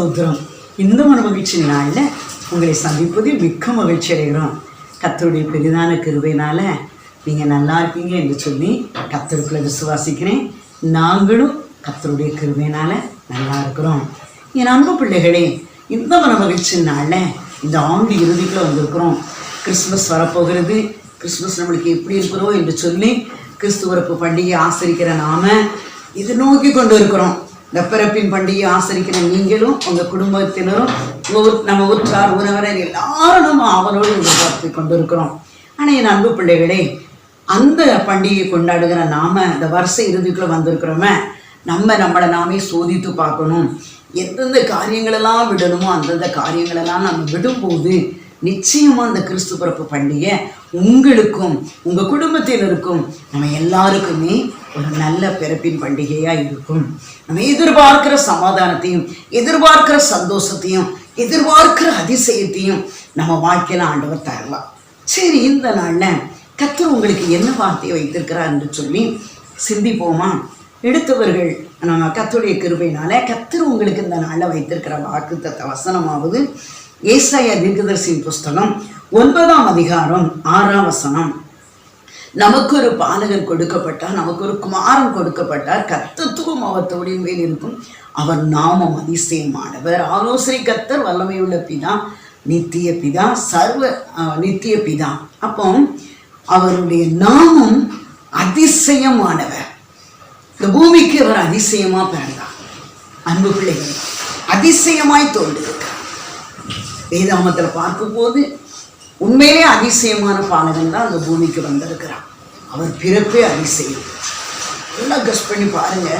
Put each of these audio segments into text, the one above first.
ஸ்தோத்திரம். இந்த ஒரு மகிழ்ச்சி நாளில் உங்களை சந்திப்பதில் மிக்க மகிழ்ச்சி அடைகிறோம். கத்தருடைய பெரிதான கிருபையினால நீங்கள் நல்லா இருப்பீங்க என்று சொல்லி கத்தருக்குள்ள விசுவாசிக்கிறேன். நாங்களும் கத்தருடைய கிருபையினால நல்லா இருக்கிறோம். என் அன்பு பிள்ளைகளே இந்த மன மகிழ்ச்சி நாளில் இந்த ஆண்டு இறுதிக்குள்ளே வந்திருக்கிறோம். கிறிஸ்மஸ் வரப்போகிறது. கிறிஸ்மஸ் நம்மளுக்கு எப்படி இருக்கிறோம் என்று சொல்லி கிறிஸ்துவரப்பு பண்டிகை ஆசிரிக்கிற நாம இது நோக்கி கொண்டு இருக்கிறோம். இந்த பண்டிகையை ஆசரிக்கிற நீங்களும் உங்கள் குடும்பத்தினரும் ஊர்- நம்ம உற்றார் உறவினர் எல்லாரும் நம்ம அவரோடு எதிர்பார்த்து கொண்டிருக்கிறோம். ஆனால் என் அன்பு பிள்ளைகளே அந்த பண்டிகையை கொண்டாடுகிற நாம இந்த வருஷ இறுதிக்குள்ள வந்திருக்கிறோமே நம்ம நம்மளை நாமே சோதித்து பார்க்கணும். எந்தெந்த காரியங்களெல்லாம் விடணுமோ அந்தந்த காரியங்களெல்லாம் நம்ம விடும்போது நிச்சயமா அந்த கிறிஸ்து பிறப்பு பண்டிகை உங்களுக்கும் உங்க குடும்பத்தினருக்கும் நம்ம எல்லாருக்குமே ஒரு நல்ல பிறப்பின் பண்டிகையா இருக்கும். நம்ம எதிர்பார்க்கிற சமாதானத்தையும் எதிர்பார்க்கிற சந்தோஷத்தையும் எதிர்பார்க்கிற அதிசயத்தையும் நம்ம வாழ்க்கையில ஆண்டவர் தரலாம். சரி இந்த நாள்ல கத்தர் உங்களுக்கு என்ன வார்த்தையை வைத்திருக்கிறார் என்று சொல்லி சிந்திப்போமா? எடுத்தவர்கள் நம்ம கத்துடைய கிருபையினால கத்தர் உங்களுக்கு இந்த நாளில் வைத்திருக்கிற வாக்கு வசனமாவது ஏசாய தீர்க்கதரிசியின் புஸ்தகம் ஒன்பதாம் அதிகாரம் ஆறாம் வசனம். நமக்கு ஒரு பாலகன் கொடுக்கப்பட்டார் நமக்கு ஒரு குமாரன் கொடுக்கப்பட்டார். கத்தத்துவம் அவர் தோழின் மேல் இருக்கும். அவர் நாமம் அதிசயமானவர். ஆலோசனை கத்தர் வல்லமையுள்ள பிதா நித்திய பிதா சர்வ நித்திய பிதா. அப்போ அவருடைய நாமம் அதிசயமானவர். இந்த பூமிக்கு அவர் அதிசயமா பிறந்தார். அன்பு பிள்ளைகள் அதிசயமாய் தோன்றிருக்கிறார் வேதாமத்தில் பார்க்கும்போது உண்மையிலே அதிசயமான பாலகன் தான் அந்த பூமிக்கு வந்திருக்கிறான். அவர் பிறப்பே அதிசயம். எல்லாம் கஸ் பண்ணி பாருங்க.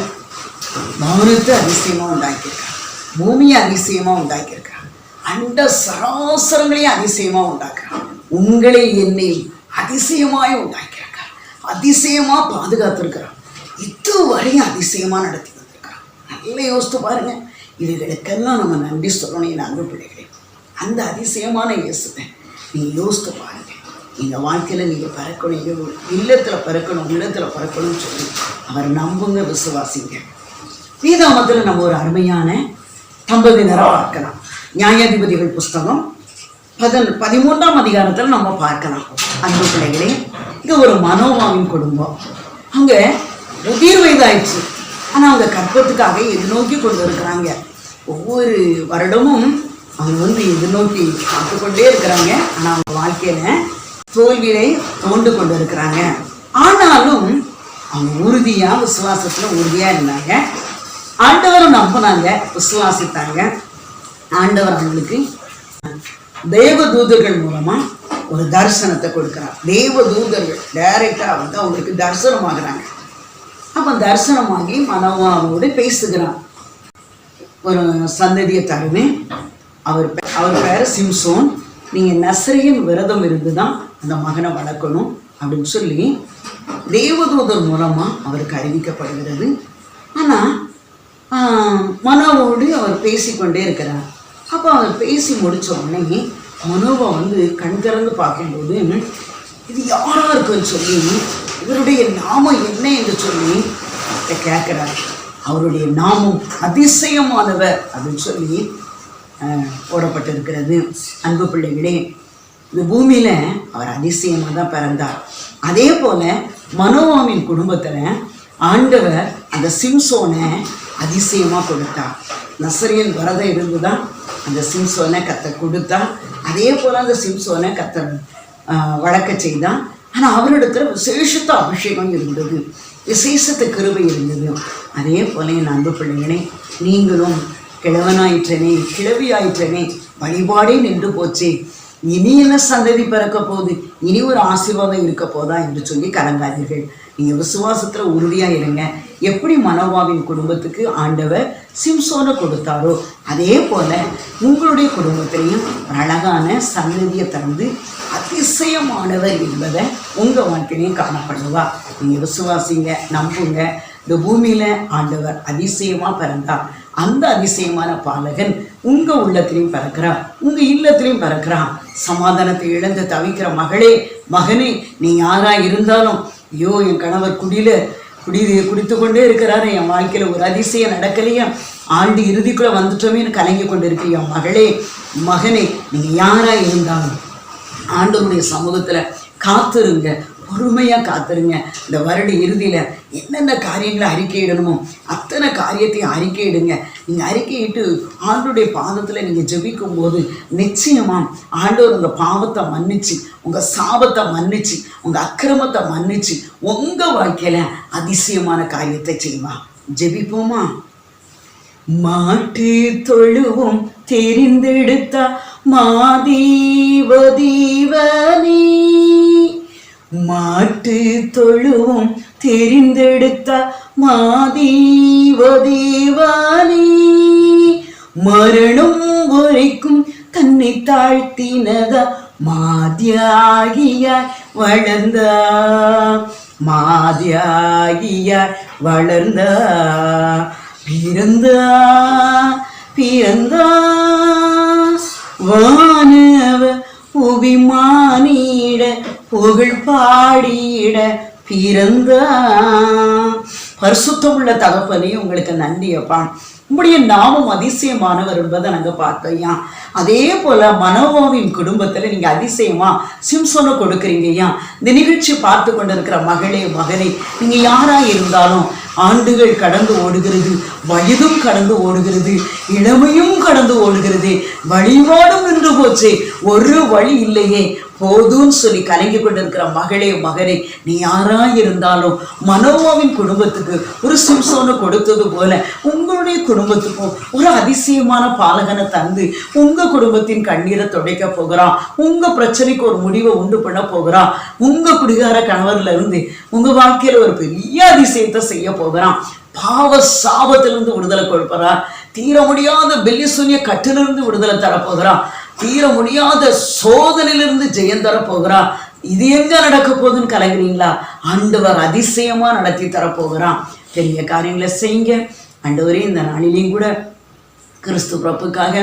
மௌனத்தை அதிசயமா உண்டாக்கியிருக்கான். பூமியை அதிசயமா உண்டாக்கியிருக்கிறார் அண்ட சராசரங்களையும் அதிசயமாக உண்டாக்குறான். உங்களை என்னை அதிசயமாய் உண்டாக்கியிருக்கார் அதிசயமா பாதுகாத்திருக்கிறார் இதுவரையும் அதிசயமாக நடத்தி வந்திருக்கிறான். நல்லா யோசித்து பாருங்க. இவைகளுக்கெல்லாம் நம்ம நன்றி சொல்லணும் என் அன்பு பிள்ளைகளே அந்த அதிசயமான இயேசுவை. நீங்கள் யோசித்து பாருங்க. நீங்கள் வாழ்க்கையில் நீங்கள் பறக்கணும். எங்க இல்லத்தில் பிறக்கணும் உள்ளத்தில் பறக்கணும்னு சொல்லி அவர் நம்புங்க விசுவாசிங்க. வேதாமத்தில் நம்ம ஒரு அருமையான தம்பதியினரை பார்க்கலாம். நியாயாதிபதிகள் புஸ்தகம் பதன் பதிமூன்றாம் அதிகாரத்தில் நம்ம பார்க்கலாம். அன்பு பிள்ளைகளே இது ஒரு மனோமாவின் குடும்பம். அங்கே முதிர் வயதாயிடுச்சு ஆனால் அவங்க கற்பத்துக்காக எதிர்நோக்கி கொண்டு இருக்கிறாங்க ஒவ்வொரு வருடமும் அவங்க வந்து எதிர்நோக்கி பார்த்துக்கொண்டே இருக்கிறாங்க. ஆனால் அவங்க வாழ்க்கையில் தோல்வியை தோண்டு கொண்டு இருக்கிறாங்க. ஆனாலும் அவங்க உறுதியாக விசுவாசத்தில் உறுதியாக இருந்தாங்க. ஆண்டவரை நம்பினாங்க விசுவாசித்தாங்க. ஆண்டவர் அவங்களுக்கு தேவதூதர்கள் மூலமா ஒரு தரிசனத்தை கொடுக்குறார். தேவதூதர்கள் டைரக்டாக வந்து அவங்களுக்கு தரிசனமாகறாங்க. அப்போ தரிசனமாகி மனோவாவோடு பேசுகிறான் ஒரு சந்ததியை தருவேன். அவர் அவர் பேர் சிம்சோன். நீங்கள் நசரையின் விரதம் இருந்து தான் அந்த மகனை வளர்க்கணும் அப்படின்னு சொல்லி தேவதூதர் மூலமாக அவருக்கு அறிவிக்கப்படுகிறது. ஆனால் மனோவோடு அவர் பேசிக்கொண்டே இருக்கிறார். அப்போ அவர் பேசி முடிச்ச உடனே மனோவை வந்து கண் திறந்து பார்க்கும்போது இது யாராக இருக்குன்னு சொல்லி இவருடைய நாமம் என்ன என்று சொல்லி கேட்குறார். அவருடைய நாமம் அதிசயமானவர் அப்படின்னு சொல்லி போடப்பட்டிருக்கிறது. அன்பு பிள்ளைகளே இந்த பூமியில் அவர் அதிசயமாக தான் பிறந்தார். அதே போல் மனோவாமின் குடும்பத்தில் ஆண்டவர் அந்த சிம்சோனை அதிசயமாக கொடுத்தார். நசரியன் விரதம் இருந்து தான் அந்த சிம்சோனை கத்த கொடுத்தா அதே போல் அந்த சிம்சோனை கத்த வழக்க செய்தான் ஆனால் அவரிடத்துல விசேஷத்த அபிஷேகம் இருந்தது. விசேஷத்த கிருபை இருந்தது. அதே போல என் அன்பு பிள்ளைங்களே நீங்களும் கிழவனாயிற்றனே கிழவியாயிற்றனே வழிபாடே நின்று போச்சே. இனி என்ன சந்ததி பிறக்க போகுது? இனி ஒரு ஆசீர்வாதம் இருக்க போதா என்று சொல்லி கலங்காதீர்கள். நீங்க விசுவாசத்துல உறுதியா இருங்க. எப்படி மனோவாவின் குடும்பத்துக்கு ஆண்டவர் சிம்சோனை கொடுத்தாரோ அதே போல உங்களுடைய குடும்பத்திலையும் ஒரு அழகான சந்ததியை தந்து அதிசயமானவர் என்பதை உங்க வாழ்க்கையிலையும் காணப்படுவா. நீங்க விசுவாசிங்க நம்புங்க. இந்த பூமியில ஆண்டவர் அதிசயமா பிறந்தார். அந்த அதிசயமான பாலகன் உங்க உள்ளத்திலையும் பறக்கிறான் உங்க இல்லத்திலையும் பிறக்கிறான். சமாதானத்தை இழந்து தவிக்கிற மகளே மகனே நீ யாரா இருந்தாலும் ஐயோ என் கணவர் குடியில குடி குடித்து கொண்டே இருக்கிறாரு. என் வாழ்க்கையில் ஒரு அதிசயம் நடக்கலையா? ஆண்டு இறுதிக்குள்ளே வந்துட்டோமேன்னு கலங்கி கொண்டு இருக்கியா மகளே மகனே நீங்கள் யாராக இருந்தாலும் ஆண்டவருடைய சமூகத்தில் காத்திருங்க. பொறுமையாக காத்துருங்க. இந்த வருட இறுதியில் என்னென்ன காரியங்களை அறிக்கையிடணுமோ அத்தனை காரியத்தையும் அறிக்கையிடுங்க. நீங்கள் அறிக்கையிட்டு ஆண்டோடைய பாதத்தில் நீங்கள் ஜெபிக்கும் போது நிச்சயமாக ஆண்டவர் உங்கள் பாவத்தை மன்னிச்சு உங்கள் சாபத்தை மன்னிச்சு உங்கள் அக்கிரமத்தை மன்னிச்சு உங்கள் வாழ்க்கையில் அதிசயமான காரியத்தை செய்வா. ஜெபிப்போமா? மாட்டு தொழுவும் தெரிந்தெடுத்த மாதீவ தீவனே. மாட்டு தொழுவும் தெரிந்தெடுத்த மாதீவ தேவானே மரணம் வரைக்கும் தன்னை தாழ்த்தினதா மாதியாகிய வளர்ந்த மாதியாகிய வளர்ந்த பிறந்தா பிறந்தா வா புகழ் பாடிட பிறந்தா. பரிசுத்தமுள்ள தகப்பனே உங்களுக்கு நன்றி அப்பா. உங்களுடைய நாமம் அதிசயமானவர் என்பதை நாங்கள் பார்த்தோம்யா அதே போல மனோவாவின் குடும்பத்தில் நீங்க அதிசயமா சிம்சோனை கொடுக்குறீங்கய்யா இந்த நிகழ்ச்சி பார்த்து கொண்டிருக்கிற மகளே மகனே நீங்க யாரா இருந்தாலும் ஆண்டுகள் கடந்து ஓடுகிறது வயதும் கடந்து ஓடுகிறது இளமையும் கடந்து ஓடுகிறது வழிபாடும் நின்று போச்சு. ஒரு வழி இல்லையே போதும்னு சொல்லி கலங்கி கொண்டிருக்கிற மகளே மகனே நீ யாரா இருந்தாலும் மனோவாவின் குடும்பத்துக்கு ஒரு சிம்சோனை கொடுத்தது போல உங்களுடைய குடும்பத்துக்கும் ஒரு அதிசயமான பாலகனை தந்து உங்க குடும்பத்தின் கண்ணீரை துடைக்க போகிறான். உங்க பிரச்சனைக்கு ஒரு முடிவை உண்டு பண்ண போகிறான். உங்க குடிகார கணவர்ல இருந்து உங்க வாழ்க்கையில ஒரு பெரிய அதிசயத்தை செய்ய போகிறான். பாவ சாபத்திலிருந்து விடுதலை கொடுப்பறார். தீர முடியாத பெல்லிசூனிய கட்டிலிருந்து விடுதலை தரப்போகிறான் தீர முடியாத சோதனையிலிருந்து ஜெயம் தரப்போகிறார் இது எங்க நடக்க போகுதுன்னு கலங்குறீங்களா ஆண்டவர் அதிசயமா நடத்தி தரப்போகிறான். பெரிய காரியங்களை செய்யுங்க. ஆண்டவரே இந்த நாளிலையும் கூட கிறிஸ்து பிறப்புக்காக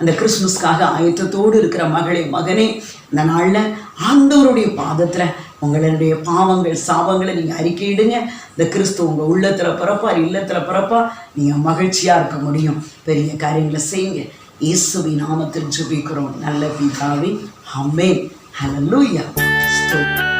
அந்த கிறிஸ்மஸ்க்காக ஆயத்தத்தோடு இருக்கிற மகளே மகனே இந்த நாளில் ஆண்டவருடைய பாதத்தில் உங்களுடைய பாவங்கள் சாபங்களை நீங்கள் அறிக்கையிடுங்க. இந்த கிறிஸ்து உங்கள் உள்ளத்தில் பிறப்பார் இல்லத்தில் பிறப்பா நீங்கள் மகிழ்ச்சியாக இருக்க முடியும். பெரிய காரியங்களை செய்யுங்க. இயேசுவி நாமத்தில் ஜெபிக்கிறோம். நல்ல பிதாவே அம்மே ஹலலூயா ஸ்தோத்திரம்.